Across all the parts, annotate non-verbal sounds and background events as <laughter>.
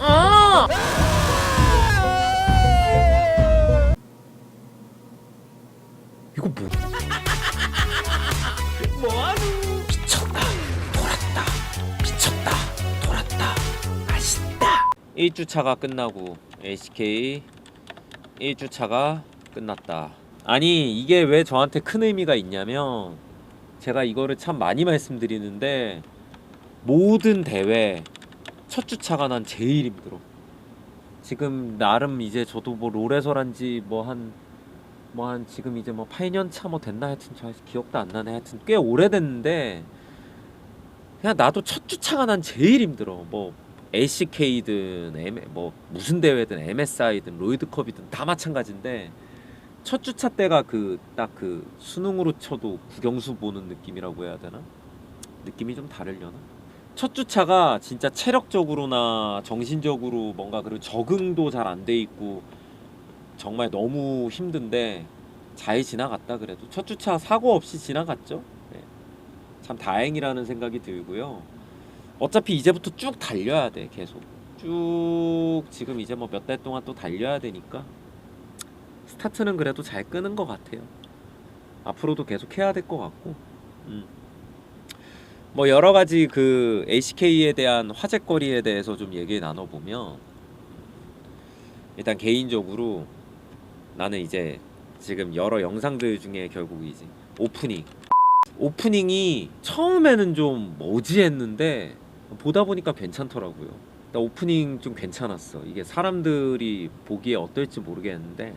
어! 이거 뭐? 1주차가 끝나고 LCK 1주차가 끝났다. 아니 이게 왜 저한테 큰 의미가 있냐면 제가 이거를 참 많이 말씀드리는데 모든 대회 첫 주차가 난 제일 힘들어. 지금 나름 이제 저도 뭐 롤에서란지 뭐 한 뭐 한 지금 이제 뭐 8년 차 뭐 됐나 하여튼 저 기억도 안 나네. 하여튼 꽤 오래됐는데 그냥 나도 첫 주차가 난 제일 힘들어. 뭐 LCK든 M, 뭐 무슨 대회든 MSI든 로이드컵이든 다 마찬가지인데 첫 주차 때가 그딱그 수능으로 쳐도 국영수 보는 느낌이라고 해야 되나 느낌이 좀 다르려나 첫 주차가 진짜 체력적으로나 정신적으로 뭔가 그리고 적응도 잘 안 돼 있고 정말 너무 힘든데 잘 지나갔다 그래도 첫 주차 사고 없이 지나갔죠. 네. 참 다행이라는 생각이 들고요. 어차피 이제부터 쭉 달려야 돼 계속 쭉 지금 이제 뭐 몇 달 동안 또 달려야 되니까 스타트는 그래도 잘 끄는 것 같아요. 앞으로도 계속 해야 될 것 같고. 음. 뭐 여러 가지 그 ACK에 대한 화제거리에 대해서 좀 얘기 나눠보면 일단 개인적으로 나는 이제 지금 여러 영상들 중에 결국 이제 오프닝 오프닝이 처음에는 좀 뭐지 했는데 보다 보니까 괜찮더라고요. 나 오프닝 좀 괜찮았어. 이게 사람들이 보기에 어떨지 모르겠는데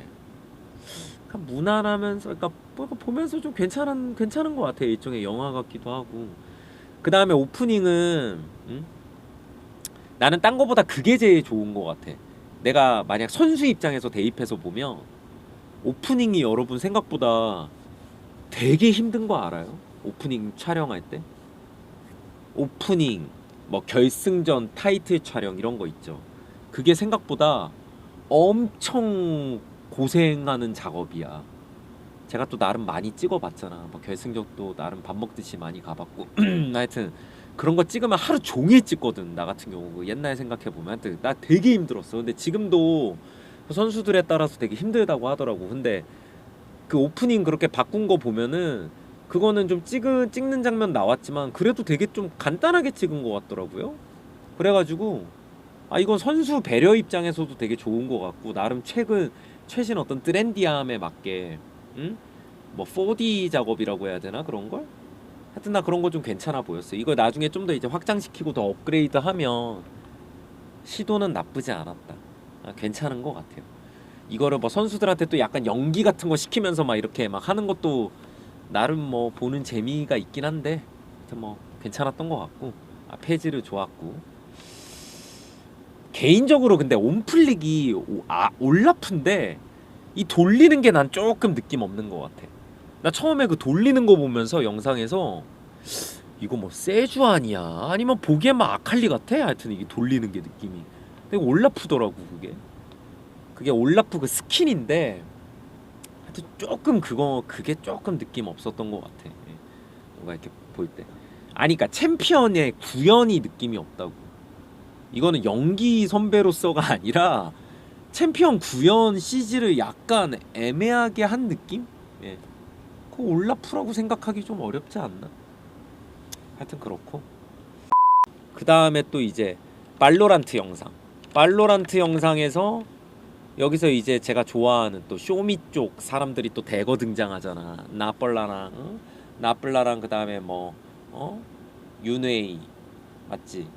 그냥 무난하면서 그러니까 뭐 보면서 좀 괜찮은 괜찮은 것 같아. 일종의 영화 같기도 하고. 그 다음에 오프닝은 음? 나는 딴 거보다 그게 제일 좋은 것 같아. 내가 만약 선수 입장에서 대입해서 보면 오프닝이 여러분 생각보다 되게 힘든 거 알아요? 오프닝 촬영할 때 오프닝 뭐 결승전 타이틀 촬영 이런 거 있죠. 그게 생각보다 엄청 고생하는 작업이야. 제가 또 나름 많이 찍어봤잖아. 뭐 결승전도 나름 밥 먹듯이 많이 가봤고 <clears throat> 하여튼 그런 거 찍으면 하루 종일 찍거든. 나 같은 경우 그 옛날 생각해 보면 하여튼 나 되게 힘들었어. 근데 지금도 선수들에 따라서 되게 힘들다고 하더라고. 근데 그 오프닝 그렇게 바꾼 거 보면은 그거는 좀 찍은 찍는 장면 나왔지만 그래도 되게 좀 간단하게 찍은 것 같더라고요. 그래가지고 아 이건 선수 배려 입장에서도 되게 좋은 것 같고 나름 최근 최신 어떤 트렌디함에 맞게 응? 뭐 4D 작업이라고 해야 되나 그런 걸? 하여튼 나 그런 거 좀 괜찮아 보였어. 이거 나중에 좀 더 이제 확장시키고 더 업그레이드하면 시도는 나쁘지 않았다. 아, 괜찮은 것 같아요. 이거를 뭐 선수들한테 또 약간 연기 같은 거 시키면서 막 이렇게 막 하는 것도 나름 뭐 보는 재미가 있긴 한데 뭐 괜찮았던 것 같고 아, 페이지를 좋았고. 개인적으로 근데 온플릭이 오- 아, 올라프인데 이 돌리는 게 난 조금 느낌 없는 것 같아. 나 처음에 그 돌리는 거 보면서 영상에서 이거 뭐 세주안이야? 아니면 보기에만 아칼리 같아? 하여튼 이게 돌리는 게 느낌이. 근데 올라프더라고 그게. 그게 올라프 그 스킨인데 하여튼 조금 그거 그게 조금 느낌 없었던 것 같아 예. 뭔가 이렇게 볼 때 아니 그니까 챔피언의 구현이 느낌이 없다고 이거는 연기 선배로서가 <laughs> 아니라 챔피언 구현 CG를 약간 애매하게 한 느낌? 예. 그 올라프라고 생각하기 좀 어렵지 않나? 하여튼 그렇고 그 다음에 또 이제 발로란트 영상 발로란트 영상에서 여기서 이제 제가 좋아하는 또 쇼미 쪽 사람들이 또 대거 등장하잖아 나폴라랑 어? 나폴라랑 그 다음에 뭐 어? 윤웨이 맞지?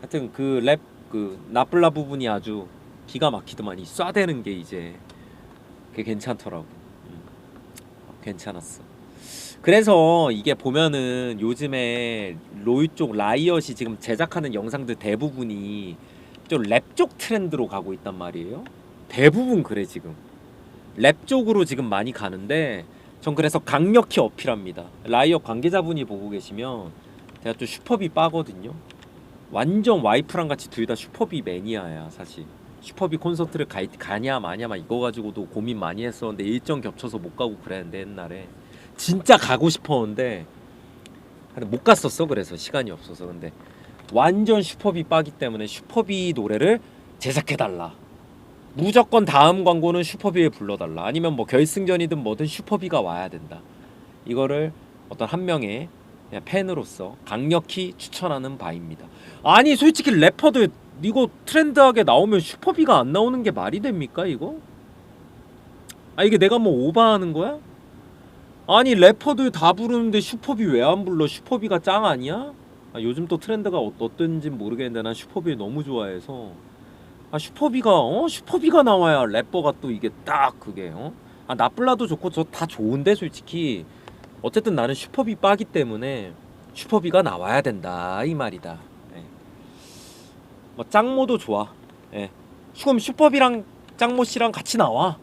하여튼 그 랩 그 나폴라 부분이 아주 기가 막히더만 이 쏴대는 게 이제 그게 괜찮더라고 음. 괜찮았어 그래서 이게 보면은 요즘에 롤쪽 라이엇이 지금 제작하는 영상들 대부분이 좀 랩 쪽 트렌드로 가고 있단 말이에요. 대부분 그래 지금. 랩 쪽으로 지금 많이 가는데 전 그래서 강력히 어필합니다. 라이엇 관계자분이 보고 계시면 제가 또 슈퍼비 빠거든요. 완전 와이프랑 같이 둘 다 슈퍼비 매니아야 사실 슈퍼비 콘서트를 가, 가냐 마냐 막 이거 가지고도 고민 많이 했었는데 일정 겹쳐서 못 가고 그랬는데 옛날에 진짜 가고 싶었는데 못 갔었어 그래서 시간이 없어서 근데 완전 슈퍼비 빠기 때문에 슈퍼비 노래를 제작해달라 무조건 다음 광고는 슈퍼비에 불러달라 아니면 뭐 결승전이든 뭐든 슈퍼비가 와야 된다 이거를 어떤 한 명의 팬으로서 강력히 추천하는 바입니다 아니 솔직히 래퍼들 이거 트렌드하게 나오면 슈퍼비가 안 나오는 게 말이 됩니까 이거? 아 이게 내가 뭐 오바하는 거야? 아니 래퍼들 다 부르는데 슈퍼비 왜 안 불러? 슈퍼비가 짱 아니야? 아, 요즘 또 트렌드가 어, 어떤지 모르겠는데 난 슈퍼비 너무 좋아해서 아 슈퍼비가 어 슈퍼비가 나와야 래퍼가 또 이게 딱 그게 어? 아 나플라도 좋고 저 다 좋은데 솔직히 어쨌든 나는 슈퍼비 빠기 때문에 슈퍼비가 나와야 된다 이 말이다. 예. 뭐 짱모도 좋아. 예. 그럼 슈퍼비랑 짱모 씨랑 같이 나와.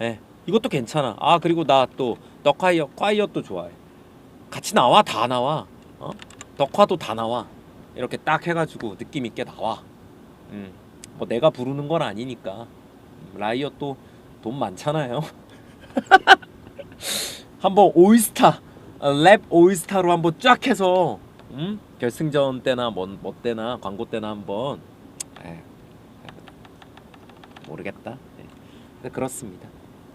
예. 이것도 괜찮아. 아 그리고 나 또 덕화이어 콰이어도 좋아해. 같이 나와 다 나와. 어? 덕화도 다 나와. 이렇게 딱 해가지고 느낌 있게 나와. 음. 뭐 내가 부르는 건 아니니까. 라이엇도 돈 많잖아요. <laughs> 한번 어, 랩 올스타로 한번 쫙 해서 음? 결승전 때나 뭐, 뭐 때나 광고 때나 한번 에휴, 모르겠다. 네. 그렇습니다.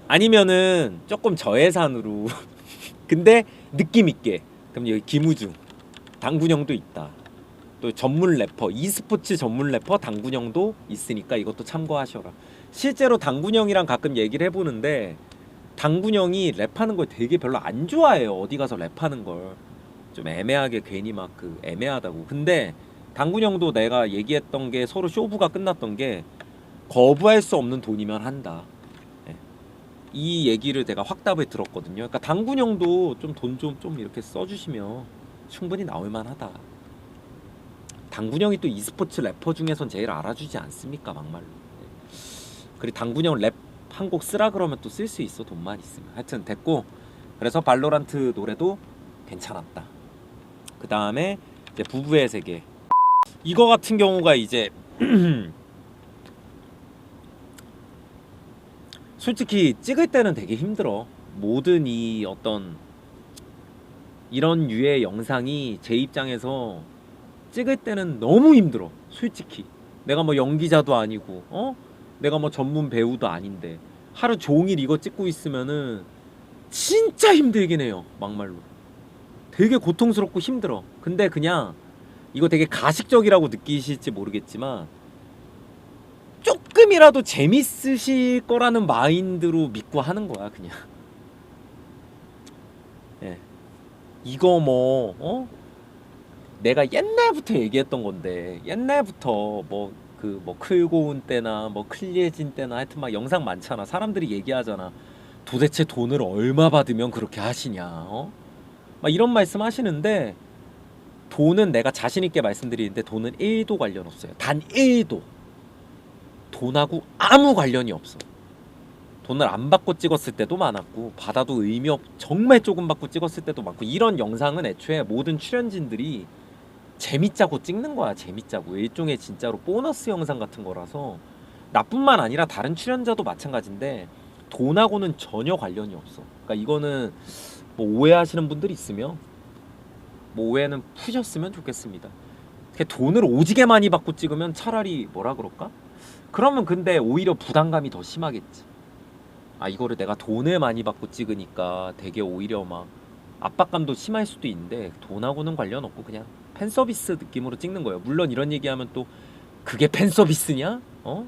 아니면은 조금 저예산으로 <laughs> 근데 느낌 있게 그럼 여기 김우중 당군형도 있다. 또 전문 래퍼 e스포츠 전문 래퍼 당군형도 있으니까 이것도 참고하셔라. 실제로 당군형이랑 가끔 얘기를 해보는데 당군형이 랩하는 걸 되게 별로 안 좋아해요. 어디 가서 랩하는 걸 좀 애매하게 괜히 막 그 애매하다고. 근데 당군형도 내가 얘기했던 게 서로 쇼부가 끝났던 게 거부할 수 없는 돈이면 한다. 예. 이 얘기를 내가 확답을 들었거든요. 그러니까 당군형도 좀 돈 좀좀 이렇게 써주시면 충분히 나올 만하다. 당군형이 또 e스포츠 래퍼 중에선 제일 알아주지 않습니까 막말로. 예. 그리고 당군형 랩 한 곡 쓰라 그러면 또 쓸 수 있어 돈만 있으면. 하여튼 됐고 그래서 발로란트 노래도 괜찮았다. 그 다음에 부부의 세계. 이거 같은 경우가 이제 <clears throat> 솔직히 찍을 때는 되게 힘들어. 모든 이 어떤 이런 유의 영상이 제 입장에서 찍을 때는 너무 힘들어. 솔직히. 내가 뭐 연기자도 아니고, 어? 내가 뭐 전문 배우도 아닌데 하루 종일 이거 찍고 있으면은 진짜 힘들긴 해요. 막말로. 되게 고통스럽고 힘들어. 근데 그냥 이거 되게 가식적이라고 느끼실지 모르겠지만 조금이라도 재밌으실 거라는 마인드로 믿고 하는 거야, 그냥. 예. 이거 뭐, 어? 내가 옛날부터 얘기했던 건데, 옛날부터 뭐, 그, 뭐, 클고운 때나, 뭐, 클리에진 때나, 하여튼 막 영상 많잖아. 사람들이 얘기하잖아. 도대체 돈을 얼마 받으면 그렇게 하시냐, 어? 막 이런 말씀 하시는데, 돈은 내가 자신 있게 말씀드리는데, 돈은 1도 관련 없어요. 단 1도. 돈하고 아무 관련이 없어. 돈을 안 받고 찍었을 때도 많았고 받아도 의미 없 정말 조금 받고 찍었을 때도 많고 이런 영상은 애초에 모든 출연진들이 재밌자고 찍는 거야 재밌자고. 일종의 진짜로 보너스 영상 같은 거라서 나뿐만 아니라 다른 출연자도 마찬가지인데 돈하고는 전혀 관련이 없어. 그러니까 이거는 뭐 오해하시는 분들이 있으면 뭐 오해는 푸셨으면 좋겠습니다. 돈을 오지게 많이 받고 찍으면 차라리 뭐라 그럴까? 그러면 근데 오히려 부담감이 더 심하겠지. 아 이거를 내가 돈을 많이 받고 찍으니까 되게 오히려 막 압박감도 심할 수도 있는데 돈하고는 관련 없고 그냥 팬 서비스 느낌으로 찍는 거예요. 물론 이런 얘기하면 또 그게 팬 서비스냐? 어?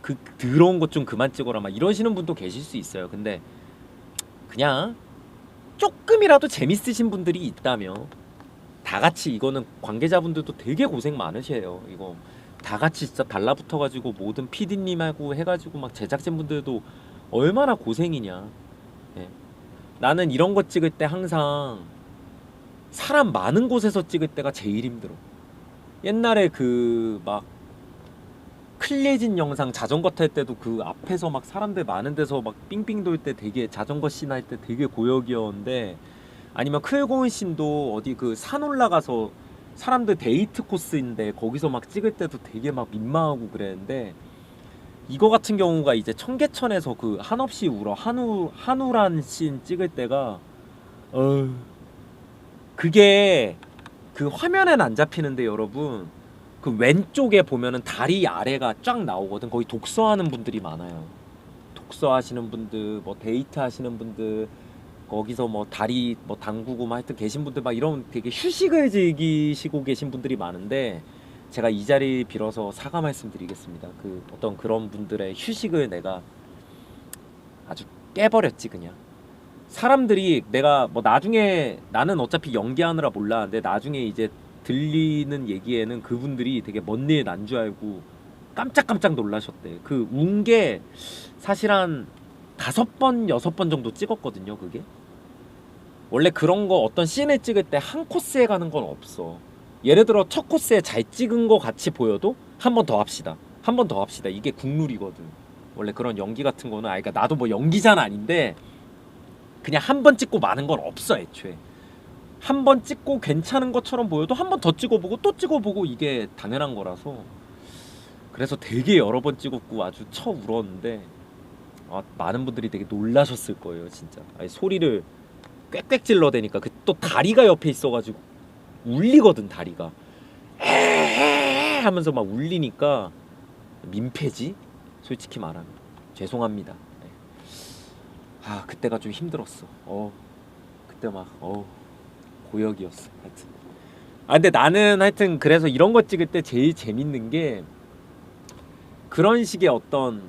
그 더러운 것 좀 그만 찍어라 막 이러시는 분도 계실 수 있어요. 근데 그냥 조금이라도 재밌으신 분들이 있다면 다 같이 이거는 관계자분들도 되게 고생 많으셔요. 이거 다 같이 진짜 달라붙어 가지고 모든 PD님하고 해 가지고 막 제작진 분들도 얼마나 고생이냐. 예. 나는 이런 거 찍을 때 항상 사람 많은 곳에서 찍을 때가 제일 힘들어. 옛날에 그 막 클리해진 영상 자전거 탈 때도 그 앞에서 막 사람들 많은 데서 막 삥삥 돌때 되게 자전거 씬 할 때 되게 고역이었는데 아니면 클고은 씬도 어디 그 산 올라가서 사람들 데이트 코스인데 거기서 막 찍을 때도 되게 막 민망하고 그랬는데 이거 같은 경우가 이제 청계천에서 그 한없이 울어. 한우 한우란 씬 찍을 때가 어 그게 그 화면엔 안 잡히는데 여러분. 그 왼쪽에 보면은 다리 아래가 쫙 나오거든. 거기 독서하는 분들이 많아요. 독서하시는 분들 뭐 데이트 하시는 분들 거기서 뭐 다리 뭐 담그고 막 하여튼 계신 분들 막 이런 되게 휴식을 즐기시고 계신 분들이 많은데 제가 이 자리 빌어서 사과 말씀드리겠습니다. 그 어떤 그런 분들의 휴식을 내가 아주 깨버렸지 그냥. 사람들이 내가 뭐 나중에 나는 어차피 연기하느라 몰랐는데 나중에 이제 들리는 얘기에는 그분들이 되게 먼 일 난 줄 알고 깜짝깜짝 놀라셨대. 그 운 게 사실 한 다섯 번 여섯 번 정도 찍었거든요. 그게 원래 그런 거 어떤 씬을 찍을 때 한 코스에 가는 건 없어. 예를 들어 첫 코스에 잘 찍은 거 같이 보여도 한 번 더 합시다. 한 번 더 합시다. 이게 국룰이거든. 원래 그런 연기 같은 거는 아 그러니까 나도 뭐 연기자는 아닌데 그냥 한 번 찍고 마는 건 없어 애초에. 한 번 찍고 괜찮은 것처럼 보여도 한 번 더 찍어보고 또 찍어보고 이게 당연한 거라서 그래서 되게 여러 번 찍었고 아주 쳐 울었는데 아, 많은 분들이 되게 놀라셨을 거예요 진짜 아니, 소리를 꽥꽥 질러대니까 그 또 다리가 옆에 있어가지고 울리거든 다리가. 에에에 하면서 막 울리니까 민폐지? 솔직히 말하면. 죄송합니다. 네. 아 그때가 좀 힘들었어. 어 그때 막어 고역이었어. 하여튼. 아 근데 나는 하여튼 그래서 이런 거 찍을 때 제일 재밌는 게 그런 식의 어떤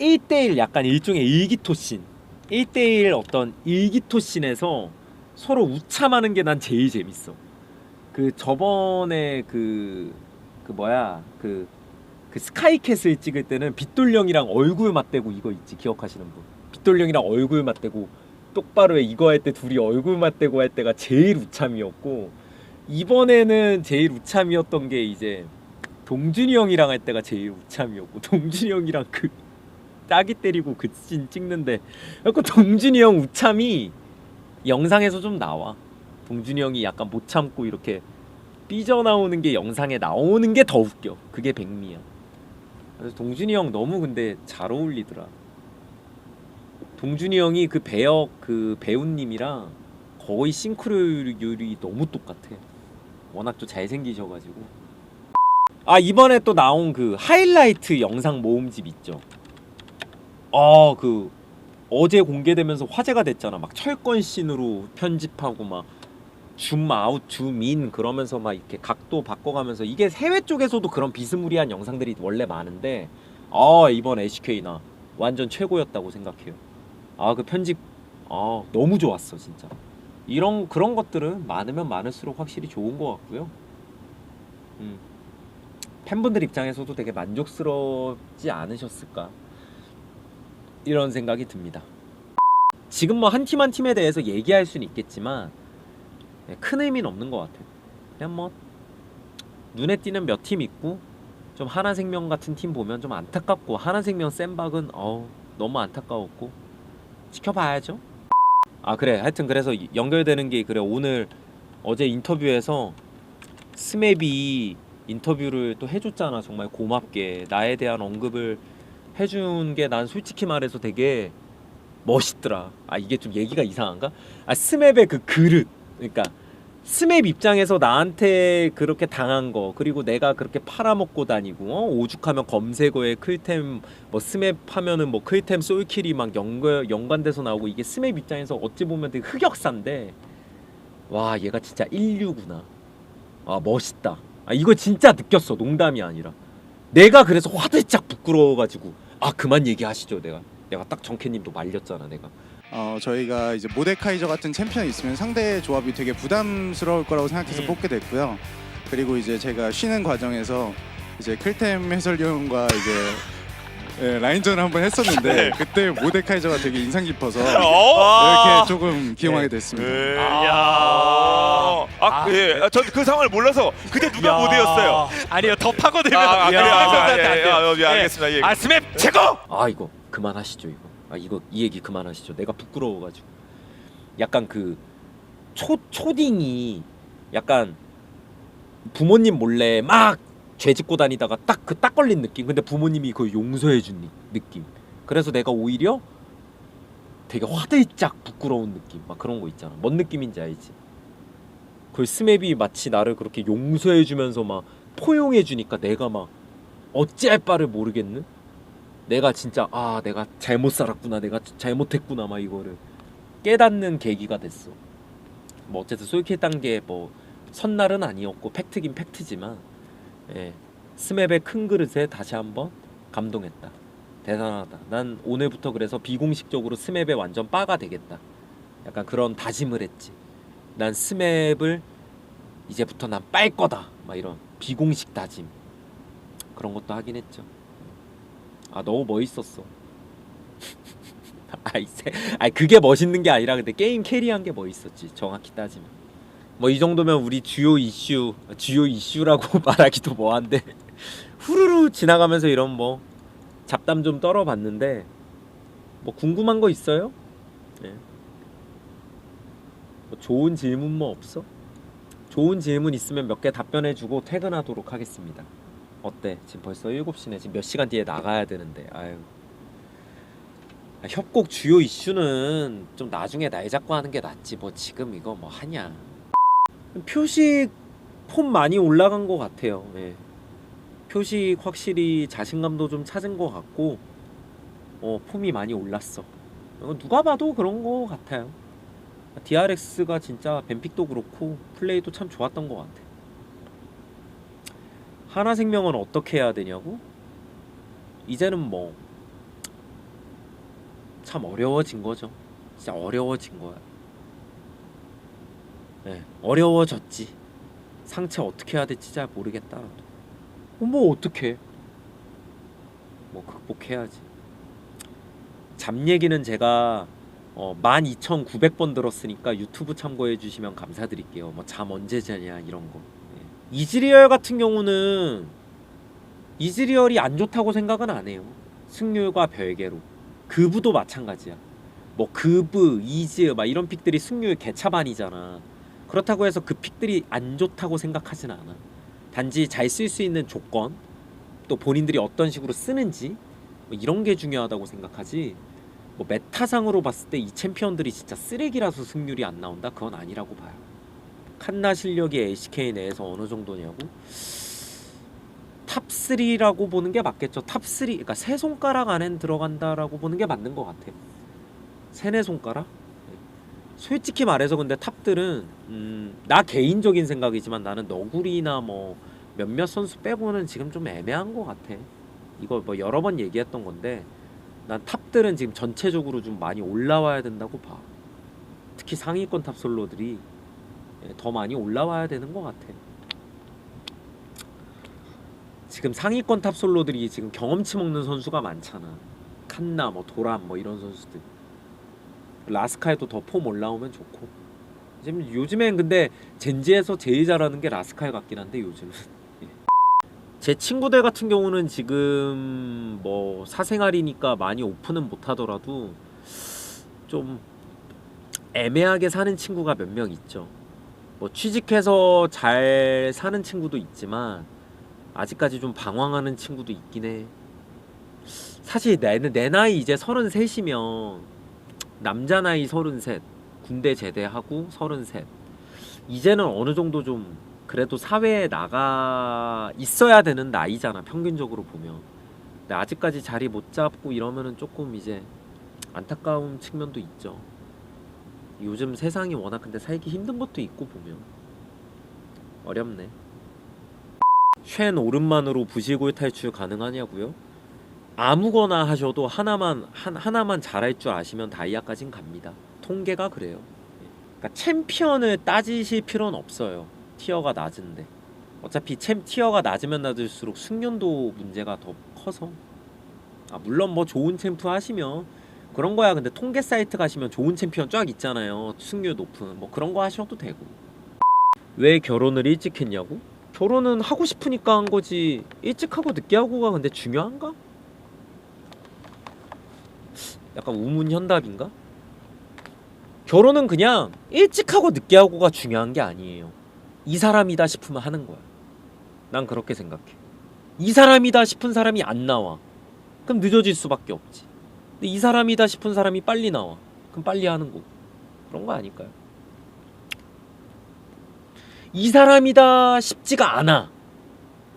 1대1 약간 일종의 일기토씬 1대1 어떤 일기토씬에서 서로 우참하는 게 난 제일 재밌어 그 저번에 그, 그 뭐야 그, 그 스카이캐슬 찍을 때는 빗돌령이랑 얼굴 맞대고 이거 있지 기억하시는 분? 빗돌령이랑 얼굴 맞대고 똑바로 해. 이거 할 때 둘이 얼굴 맞대고 할 때가 제일 우참이었고 이번에는 제일 우참이었던 게 이제 동준이 형이랑 할 때가 제일 우참이었고 동준이 형이랑 그 <laughs> 따기 때리고 그씬 찍는데 그래서 동준이 형 우참이 영상에서 좀 나와 동준이 형이 약간 못 참고 이렇게 삐져나오는 게 영상에 나오는 게 더 웃겨. 그게 백미야. 그래서 동준이 형 너무 근데 잘 어울리더라. 동준이 형이 그 배역 그 배우님이랑 거의 싱크로율이 너무 똑같아. 워낙 또 잘생기셔가지고. 아 이번에 또 나온 그 하이라이트 영상 모음집 있죠. 어그 어제 공개되면서 화제가 됐잖아. 막 철권 씬으로 편집하고 막 줌 아웃, 줌인 그러면서 막 이렇게 각도 바꿔가면서 이게 해외 쪽에서도 그런 비스무리한 영상들이 원래 많은데 아 이번 HK나 완전 최고였다고 생각해요. 아 그 편집 아 너무 좋았어 진짜. 이런 그런 것들은 많으면 많을수록 확실히 좋은 것 같고요. 음. 팬분들 입장에서도 되게 만족스럽지 않으셨을까 이런 생각이 듭니다. 지금 뭐 한 팀 한 팀에 대해서 얘기할 수는 있겠지만 네, 큰 의미는 없는 것 같아요. 그냥 뭐 눈에 띄는 몇 팀 있고 좀 하나생명 같은 팀 보면 좀 안타깝고 하나생명 센박은 어 너무 안타까웠고 지켜봐야죠. 아 그래. 하여튼 그래서 이- 연결되는 게 그래. 오늘 어제 인터뷰에서 스맵이 인터뷰를 또 해줬잖아. 정말 고맙게. 나에 대한 언급을 해준 게 난 솔직히 말해서 되게 멋있더라. 아 이게 좀 얘기가 이상한가? 아 스맵의 그 그릇 그러니까 스맵 입장에서 나한테 그렇게 당한 거 그리고 내가 그렇게 팔아먹고 다니고 어? 오죽하면 검색어에 클템 뭐 스맵 하면은 뭐 클템 솔킬이 막 연관 연관돼서 나오고 이게 스맵 입장에서 어찌 보면 되게 흑역사인데 와 얘가 진짜 인류구나. 아 멋있다. 아 이거 진짜 느꼈어 농담이 아니라. 내가 그래서 화들짝 부끄러워가지고 아 그만 얘기하시죠 내가. 내가 딱 정캐님도 말렸잖아 내가 어, 저희가 이제 모데카이저 같은 챔피언이 있으면 상대 조합이 되게 부담스러울 거라고 생각해서 음. 뽑게 됐고요. 그리고 이제 제가 쉬는 과정에서 이제 클템 해설위원과 이제 예, 라인전을 한번 했었는데 네. 그때 모데카이저가 되게 인상 깊어서 어? 이렇게 조금 기용하게 됐습니다. 예, 아. 야. 아, 예. 아, 전그 상황을 몰라서 그때 누가 야. 모델였어요. 아니요 더 파고들면 아, 아, 그래요? 야. 아, 예, 안 예. 아, 예, 예. 알겠습니다. 예. 아 스맵 최고. 아 이거 그만하시죠 이거 아 이거 이 얘기 그만하시죠 내가 부끄러워가지고 약간 그 초 초딩이 약간 부모님 몰래 막 죄짓고 다니다가 딱 그 딱 걸린 느낌. 근데 부모님이 그걸 용서해 준 느- 느낌. 그래서 내가 오히려 되게 화들짝 부끄러운 느낌. 막 그런 거 있잖아. 뭔 느낌인지 알지? 그 스맵이 마치 나를 그렇게 용서해 주면서 막 포용해 주니까 내가 막 어찌할 바를 모르겠는? 내가 진짜 아 내가 잘못 살았구나 내가 잘못했구나 막 이거를 깨닫는 계기가 됐어. 뭐 어쨌든 솔킬 단계 뭐 선날은 아니었고 팩트긴 팩트지만 예 스맵의 큰 그릇에 다시 한번 감동했다. 대단하다. 난 오늘부터 그래서 비공식적으로 스맵에 완전 빠가 되겠다. 약간 그런 다짐을 했지. 난 스맵을 이제부터 난 빨 거다. 막 이런 비공식 다짐. 그런 것도 하긴 했죠 아 너무 멋있었어. 아이 세, 아이 그게 멋있는 게 아니라 근데 게임 캐리한 게 멋있었지 정확히 따지면. 뭐 이 정도면 우리 주요 이슈 주요 이슈라고 <laughs> 말하기도 뭐한데 후루루 지나가면서 이런 뭐 잡담 좀 떨어봤는데 뭐 궁금한 거 있어요? 예. 뭐 좋은 질문 뭐 없어? 좋은 질문 있으면 몇 개 답변해주고 퇴근하도록 하겠습니다. 어때? 지금 벌써 7시네. 지금 몇 시간 뒤에 나가야 되는데. 아유. 아, 협곡 주요 이슈는 좀 나중에 날 잡고 하는 게 낫지. 뭐 지금 이거 뭐 하냐. 표식 폼 많이 올라간 것 같아요. 예. 표식 확실히 자신감도 좀 찾은 것 같고 어, 폼이 많이 올랐어. 이거 누가 봐도 그런 것 같아요. DRX가 진짜 뱀픽도 그렇고 플레이도 참 좋았던 것 같아. 하나생명은 어떻게 해야 되냐고? 이제는 뭐 참 어려워진 거죠. 진짜 어려워진 거야. 네, 어려워졌지. 상체 어떻게 해야 될지 잘 모르겠다. 어, 뭐 어떻게? 뭐 극복해야지. 잠 얘기는 제가 어, 12,900번 들었으니까 유튜브 참고해 주시면 감사드릴게요. 뭐 잠 언제 자냐 이런 거. 예. 이즈리얼 같은 경우는 이즈리얼이 안 좋다고 생각은 안 해요. 승률과 별개로. 그브도 마찬가지야. 뭐 그브, 이즈 막 이런 픽들이 승률 개차반이잖아. 그렇다고 해서 그 픽들이 안 좋다고 생각하진 않아. 단지 잘 쓸 수 있는 조건, 또 본인들이 어떤 식으로 쓰는지 뭐 이런 게 중요하다고 생각하지. 뭐 메타상으로 봤을 때 이 챔피언들이 진짜 쓰레기라서 승률이 안 나온다? 그건 아니라고 봐요. 칸나 실력이 LCK 내에서 어느 정도냐고? 탑 3라고 보는 게 맞겠죠. 탑 3, 그러니까 세 손가락 안엔 들어간다라고 보는 게 맞는 것 같아요. 세네 손가락? 네. 솔직히 말해서 근데 탑들은 음, 나 개인적인 생각이지만 나는 너구리나 뭐 몇몇 선수 빼고는 지금 좀 애매한 것 같아. 이거 뭐 여러 번 얘기했던 건데 난 탑들은 지금 전체적으로 좀 많이 올라와야 된다고 봐. 특히 상위권 탑 솔로들이 예, 더 많이 올라와야 되는 것 같아. 지금 상위권 탑 솔로들이 지금 경험치 먹는 선수가 많잖아. 칸나, 뭐 도란, 뭐 이런 선수들. 라스카에도 더 폼 올라오면 좋고. 지금 요즘엔 근데 젠지에서 제일 잘하는 게 라스카이 같긴 한데 요즘은. <laughs> 예. 제 친구들 같은 경우는 지금 뭐 사생활이니까 많이 오픈은 못 하더라도 좀 애매하게 사는 친구가 몇 명 있죠. 뭐 취직해서 잘 사는 친구도 있지만 아직까지 좀 방황하는 친구도 있긴 해. 사실 내, 내 나이 이제 33이면 남자 나이 33 군대 제대하고 33 이제는 어느 정도 좀 그래도 사회에 나가 있어야 되는 나이잖아 평균적으로 보면. 근데 아직까지 자리 못 잡고 이러면은 조금 이제 안타까운 측면도 있죠 요즘 세상이 워낙 근데 살기 힘든 것도 있고 보면 어렵네 쉔 오른만으로 부실골 탈출 가능하냐고요? 아무거나 하셔도 하나만 한, 하나만 잘할 줄 아시면 다이아까진 갑니다. 통계가 그래요. 그러니까 챔피언을 따지실 필요는 없어요. 티어가 낮은데 어차피 챔 티어가 낮으면 낮을수록 숙련도 문제가 더 커서 아 물론 뭐 좋은 챔프 하시면 그런 거야. 근데 통계 사이트 가시면 좋은 챔피언 쫙 있잖아요. 승률 높은 뭐 그런 거 하셔도 되고 왜 결혼을 일찍 했냐고? 결혼은 하고 싶으니까 한 거지 일찍 하고 늦게 하고가 근데 중요한가? 약간 우문현답인가? 결혼은 그냥 일찍 하고 늦게 하고가 중요한 게 아니에요. 이 사람이다 싶으면 하는 거야. 난 그렇게 생각해. 이 사람이다 싶은 사람이 안 나와. 그럼 늦어질 수밖에 없지. 근데 이 사람이다 싶은 사람이 빨리 나와. 그럼 빨리 하는 거고. 그런 거 아닐까요? 이 사람이다 싶지가 않아.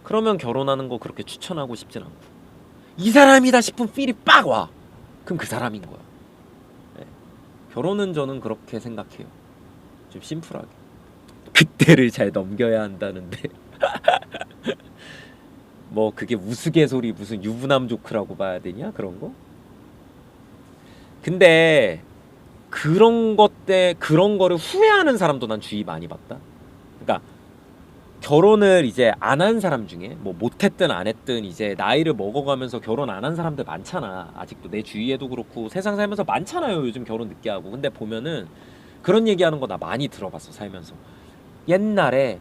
그러면 결혼하는 거 그렇게 추천하고 싶진 않고. 이 사람이다 싶은 필이 빡 와. 그럼 그 사람인 거야. 네. 결혼은 저는 그렇게 생각해요. 좀 심플하게. 그때를 잘 넘겨야 한다는데. <laughs> 뭐 그게 우스갯소리 무슨 유부남 조크라고 봐야 되냐 그런 거? 근데 그런 것 때 그런 거를 후회하는 사람도 난 주위 많이 봤다. 그러니까 결혼을 이제 안 한 사람 중에 뭐 못했든 안 했든 이제 나이를 먹어가면서 결혼 안 한 사람들 많잖아. 아직도 내 주위에도 그렇고 세상 살면서 많잖아요. 요즘 결혼 늦게 하고. 근데 보면은 그런 얘기하는 거 나 많이 들어봤어 살면서. 옛날에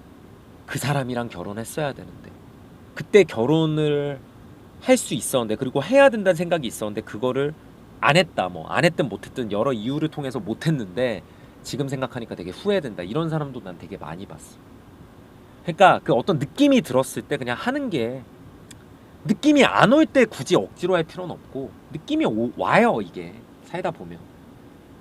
그 사람이랑 결혼했어야 되는데 그때 결혼을 할 수 있었는데 그리고 해야 된다는 생각이 있었는데 그거를 안 했다 뭐. 안 했든 못했든 여러 이유를 통해서 못했는데 지금 생각하니까 되게 후회된다. 이런 사람도 난 되게 많이 봤어. 그러니까 그 어떤 느낌이 들었을 때 그냥 하는 게 느낌이 안 올 때 굳이 억지로 할 필요는 없고 느낌이 오- 와요 이게. 살다 보면.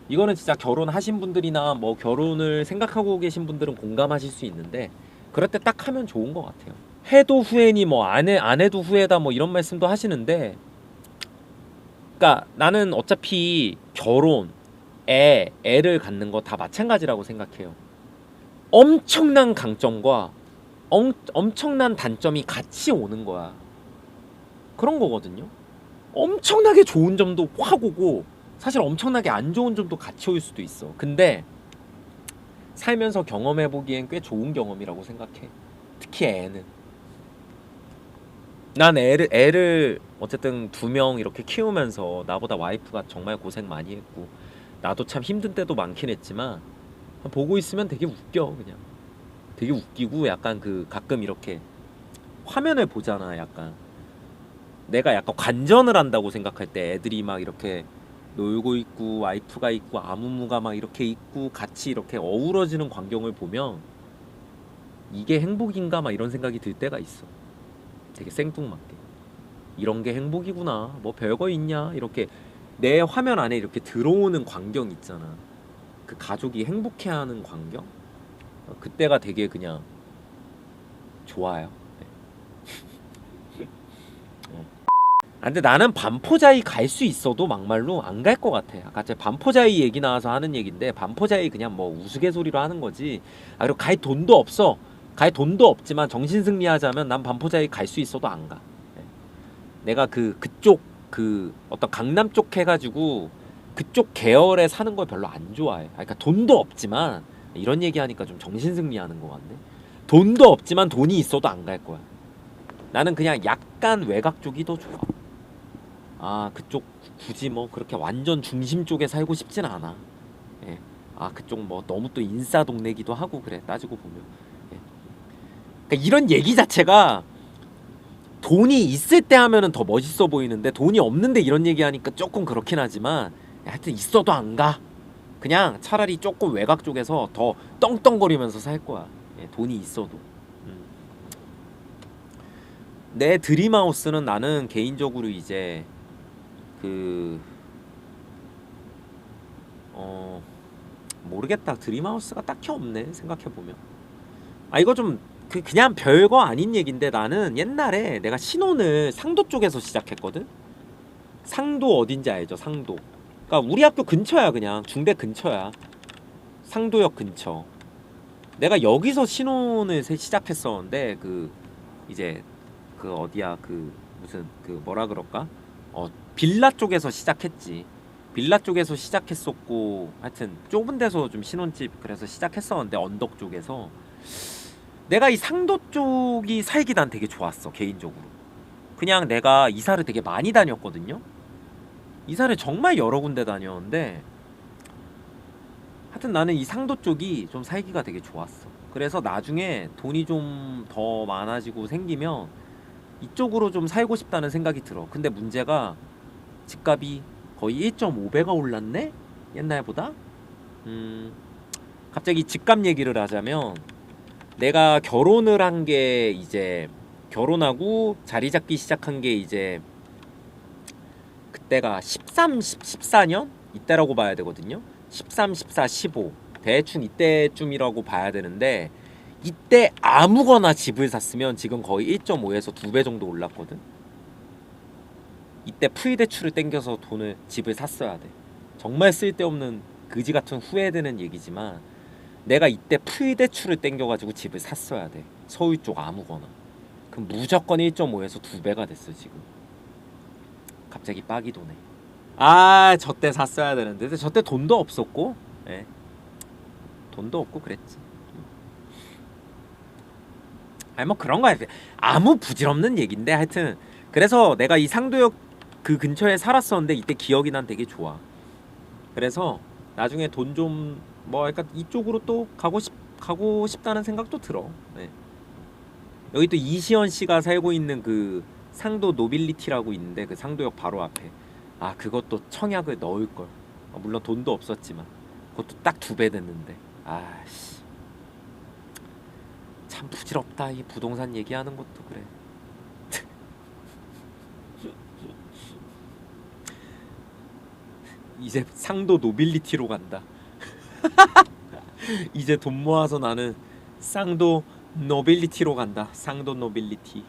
이거는 진짜 결혼하신 분들이나 뭐 결혼을 생각하고 계신 분들은 공감하실 수 있는데 그럴 때 딱 하면 좋은 것 같아요. 해도 후회니 뭐 안 해 안 해도 후회다 뭐 이런 말씀도 하시는데, 그러니까 나는 어차피 결혼, 애, 애를 갖는 거 다 마찬가지라고 생각해요. 엄청난 강점과 엄, 엄청난 단점이 같이 오는 거야. 그런 거거든요. 엄청나게 좋은 점도 확 오고 사실 엄청나게 안 좋은 점도 같이 올 수도 있어. 근데 살면서 경험해 보기엔 꽤 좋은 경험이라고 생각해. 특히 애는. 난 애를 애를 어쨌든 두 명 이렇게 키우면서 나보다 와이프가 정말 고생 많이 했고 나도 참 힘든 때도 많긴 했지만 보고 있으면 되게 웃겨 그냥. 되게 웃기고 약간 그 가끔 이렇게 화면을 보잖아 약간 내가 약간 관전을 한다고 생각할 때 애들이 막 이렇게 놀고 있고 와이프가 있고 아무무가 막 이렇게 있고 같이 이렇게 어우러지는 광경을 보면 이게 행복인가 막 이런 생각이 들 때가 있어. 되게 생뚱맞게 이런 게 행복이구나. 뭐 별거 있냐 이렇게 내 화면 안에 이렇게 들어오는 광경 있잖아. 그 가족이 행복해하는 광경. 어, 그때가 되게 그냥 좋아요. 네. <laughs> 어. 아, 근데 나는 반포자이 갈 수 있어도 막말로 안 갈 것 같아. 아까 제 반포자이 얘기 나와서 하는 얘기인데 반포자이 그냥 뭐 우스갯소리로 하는 거지. 아 그리고 갈 돈도 없어. 갈 돈도 없지만 정신 승리하자면 난 반포자이 갈수 있어도 안 가. 예. 내가 그 그쪽 그 어떤 강남 쪽 해가지고 그쪽 계열에 사는 걸 별로 안 좋아해. 아, 그러니까 돈도 없지만 이런 얘기하니까 좀 정신 승리하는 것 같네. 돈도 없지만 돈이 있어도 안 갈 거야. 나는 그냥 약간 외곽 쪽이 더 좋아. 아 그쪽 굳이 뭐 그렇게 완전 중심 쪽에 살고 싶진 않아. 예. 아 그쪽 뭐 너무 또 인싸 동네기도 하고 그래 따지고 보면. 예. 그러니까 이런 얘기 자체가 돈이 있을 때 하면은 더 멋있어 보이는데 돈이 없는데 이런 얘기 하니까 조금 그렇긴 하지만 하여튼 있어도 안 가. 그냥 차라리 조금 외곽 쪽에서 더 떵떵거리면서 살 거야. 예, 돈이 있어도. 음. 내 드림하우스는 나는 개인적으로 이제 그 어, 모르겠다. 드림하우스가 딱히 없네. 생각해 보면. 아 이거 좀 그 그냥 별거 아닌 얘긴데 나는 옛날에 내가 신혼을 상도 쪽에서 시작했거든. 상도 어딘지 알죠? 상도. 그러니까 우리 학교 근처야 그냥 중대 근처야. 상도역 근처. 내가 여기서 신혼을 세- 시작했었는데 그 이제 그 어디야 그 무슨 그 뭐라 그럴까? 어 빌라 쪽에서 시작했지. 빌라 쪽에서 시작했었고 하여튼 좁은 데서 좀 신혼집 그래서 시작했었는데 언덕 쪽에서 내가 이 상도 쪽이 살기 난 되게 좋았어 개인적으로. 그냥 내가 이사를 되게 많이 다녔거든요. 이사를 정말 여러 군데 다녔는데 하여튼 나는 이 상도 쪽이 좀 살기가 되게 좋았어. 그래서 나중에 돈이 좀 더 많아지고 생기면 이쪽으로 좀 살고 싶다는 생각이 들어. 근데 문제가 집값이 거의 1.5배가 올랐네? 옛날보다? 음, 갑자기 집값 얘기를 하자면 내가 결혼을 한 게 이제 결혼하고 자리 잡기 시작한 게 이제 그때가 13, 10, 14년 이때라고 봐야 되거든요. 13, 14, 15 대충 이때쯤이라고 봐야 되는데 이때 아무거나 집을 샀으면 지금 거의 1.5에서 2배 정도 올랐거든. 이때 프리 대출을 땡겨서 돈을 집을 샀어야 돼. 정말 쓸데없는 그지 같은 후회되는 얘기지만 내가 이때 프리 대출을 땡겨가지고 집을 샀어야 돼. 서울 쪽 아무거나. 그럼 무조건 1.5에서 2배가 됐어 지금. 갑자기 빡이 도네. 아, 저때 샀어야 되는데. 근데 저때 돈도 없었고. 예. 돈도 없고 그랬지. 아니 뭐 그런 거야. 아무 부질없는 얘긴데 하여튼 그래서 내가 이 상도역 그 근처에 살았었는데 이때 기억이 난 되게 좋아. 그래서 나중에 돈 좀뭐 그러니까 이쪽으로 또 가고 싶 가고 싶다는 생각도 들어. 네. 여기 또 이시연 씨가 살고 있는 그 상도 노빌리티라고 있는데 그 상도역 바로 앞에 아 그것도 청약을 넣을 걸. 아, 물론 돈도 없었지만 그것도 딱 두 배 됐는데 아씨 참 부질없다 이 부동산 얘기하는 것도 그래. 이제 상도 노빌리티로 간다. <laughs> 이제 돈 모아서 나는 쌍도 노빌리티로 간다. 쌍도 노빌리티.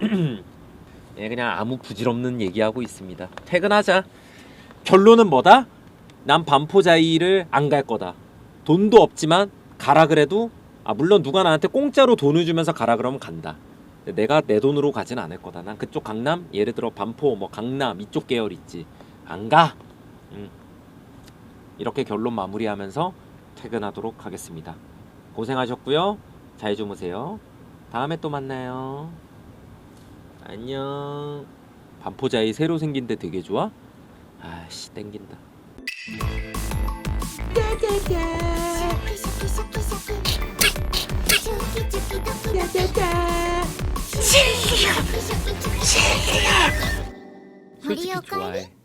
<clears throat> 예, 그냥 아무 부질없는 얘기하고 있습니다. 퇴근하자. 결론은 뭐다? 난 반포자이를 안 갈 거다. 돈도 없지만 가라 그래도 아 물론 누가 나한테 공짜로 돈을 주면서 가라 그러면 간다. 내가 내 돈으로 가진 않을 거다. 난 그쪽 강남 예를 들어 반포 뭐 강남 이쪽 계열 있지. 안 가. 음. 이렇게 결론 마무리하면서 퇴근하도록 하겠습니다. 고생하셨고요. 잘 주무세요. 다음에 또 만나요. 안녕. 반포자이 새로 생긴 데 되게 좋아? 아씨 땡긴다. 솔직히 좋아해.